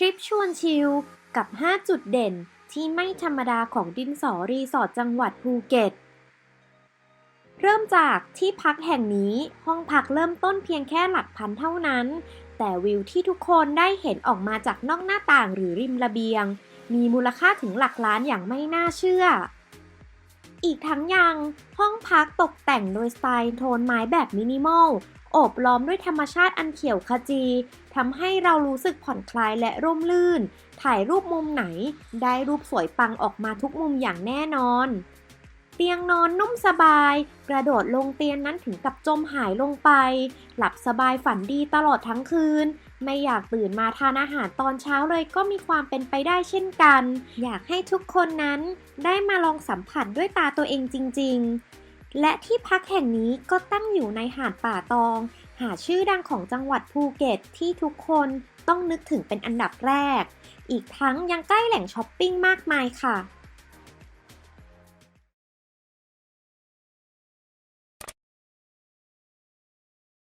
ทริปชวนชิลกับ 5 จุดเด่นที่ไม่ธรรมดาของดินสอรีสอร์ทจังหวัดภูเก็ต เริ่มจากที่พักแห่งนี้ห้องพักเริ่มต้นเพียงแค่หลักพันเท่านั้น แต่วิวที่ทุกคนได้เห็นออกมาจากนอกหน้าต่างหรือริมระเบียง มีมูลค่าถึงหลักล้านอย่างไม่น่าเชื่อ อีกทั้งยังห้องพักตกแต่งโดยสไตล์โทนไม้แบบมินิมอลโอบล้อมด้วยธรรมชาติอันเขียวขจีทำให้เรารู้สึกผ่อนคลายและร่มรื่น ถ่ายรูปมุมไหน ได้รูปสวยปังออกมาทุกมุมอย่างแน่นอน เตียงนอนนุ่มสบาย กระโดดลงเตียงนั้นถึงกับจมหายลงไป หลับสบายฝันดีตลอดทั้งคืน ไม่อยากตื่นมาทานอาหารตอนเช้าเลยก็มีความเป็นไปได้เช่นกัน อยากให้ทุกคนนั้นได้มาลองสัมผัสด้วยตาตัวเองจริง ๆ และที่พักแห่งนี้ก็ตั้งอยู่ในหาดป่าตอง หาชื่อดังของจังหวัดภูเก็ตที่ทุกคนต้องนึกถึงเป็นอันดับแรก อีกทั้งยังใกล้แหล่งช้อปปิ้งมากมายค่ะ